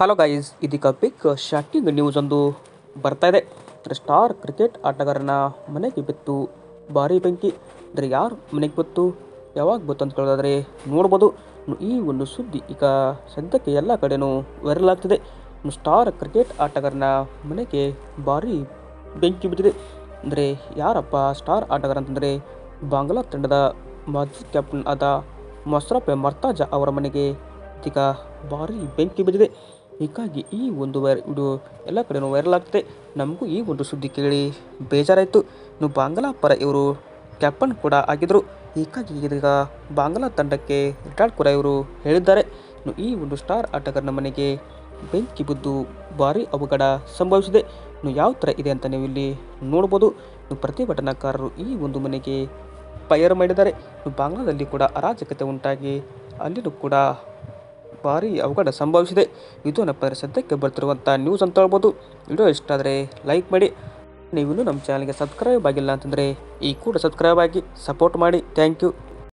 Hello guys ಇದೀಗ big shocking news ಒಂದು ಬರ್ತಾ ಇದೆ. ಅಂದರೆ ಸ್ಟಾರ್ ಕ್ರಿಕೆಟ್ ಆಟಗಾರನ ಮನೆಗೆ ಬಿತ್ತು. ಭಾರಿ ಬೆಂಕಿ. ಅಂದರೆ ಯಾರು ಮನೆಗೆ ಬಿತ್ತು? ಯಾವಾಗ ಬಿತ್ತು ಅಂತ ಕೇಳೋದಾದರೆ ನೋಡ್ಬೋದು. ಈ ಒಂದು ಸುದ್ದಿ ಈಗ ಸದ್ಯಕ್ಕೆ ಎಲ್ಲ ಕಡೆನೂ ವೈರಲ್ ಆಗ್ತಿದೆ. ಸ್ಟಾರ್ ಕ್ರಿಕೆಟ್ ಆಟಗಾರನ ಮನೆಗೆ ಭಾರಿ ಬೆಂಕಿ ಬಿದ್ದಿದೆ. ಅಂದರೆ ಯಾರಪ್ಪ ಸ್ಟಾರ್ ಆಟಗಾರ ಅಂತಂದರೆ ಬಾಂಗ್ಲಾ ತಂಡದ ಮಾಜಿ ಕ್ಯಾಪ್ಟನ್ ಆದ ಮೊಸ್ರಫೆ ಮರ್ತಾಜ ಅವರ ಮನೆಗೆ ಇದೀಗ ಭಾರಿ ಬೆಂಕಿ ಬಿದ್ದಿದೆ. ಹೀಗಾಗಿ ಈ ಒಂದು ವೈರ್ ವಿಡಿಯೋ ಎಲ್ಲ ಕಡೆನೂ ವೈರಲ್ ಆಗ್ತಿದೆ. ನಮಗೂ ಈ ಒಂದು ಸುದ್ದಿ ಕೇಳಿ ಬೇಜಾರಾಯಿತು. ಇನ್ನು ಬಾಂಗ್ಲಾ ಪರ ಇವರು ಕ್ಯಾಪ್ಟನ್ ಕೂಡ ಆಗಿದ್ದರು ಹೀಗಾಗಿ ಇದೀಗ ಬಾಂಗ್ಲಾ ತಂಡಕ್ಕೆ ರಿಟೈರ್ಡ್ ಕೂಡ ಇವರು ಹೇಳಿದ್ದಾರೆ. ಇನ್ನು ಈ ಒಂದು ಸ್ಟಾರ್ ಆಟಗಾರನ ಮನೆಗೆ ಬೆಂಕಿ ಬಿದ್ದು ಭಾರಿ ಅವಘಡ ಸಂಭವಿಸಿದೆ. ಇನ್ನು ಯಾವ ಥರ ಇದೆ ಅಂತ ನೀವು ಇಲ್ಲಿ ನೋಡ್ಬೋದು. ಇನ್ನು ಪ್ರತಿಭಟನಾಕಾರರು ಈ ಒಂದು ಮನೆಗೆ ಫೈರ್ ಮಾಡಿದ್ದಾರೆ. ಇನ್ನು ಬಾಂಗ್ಲಾದಲ್ಲಿ ಕೂಡ ಅರಾಜಕತೆ ಉಂಟಾಗಿ ಅಲ್ಲಿನೂ ಕೂಡ ಭಾರಿ ಅವಘಡ ಸಂಭವಿಸಿದೆ. ಇದು ನಮ್ಮ ಸದ್ಯಕ್ಕೆ ಬರ್ತಿರುವಂಥ ನ್ಯೂಸ್ ಅಂತ ಹೇಳ್ಬೋದು. ವಿಡಿಯೋ ಇಷ್ಟ ಆದರೆ ಲೈಕ್ ಮಾಡಿ. ನೀವಿನ್ನೂ ನಮ್ಮ ಚಾನಲ್ಗೆ ಸಬ್ಸ್ಕ್ರೈಬ್ ಆಗಿಲ್ಲ ಅಂತಂದರೆ ಈ ಕೂಡ ಸಬ್ಸ್ಕ್ರೈಬ್ ಆಗಿ ಸಪೋರ್ಟ್ ಮಾಡಿ. Thank you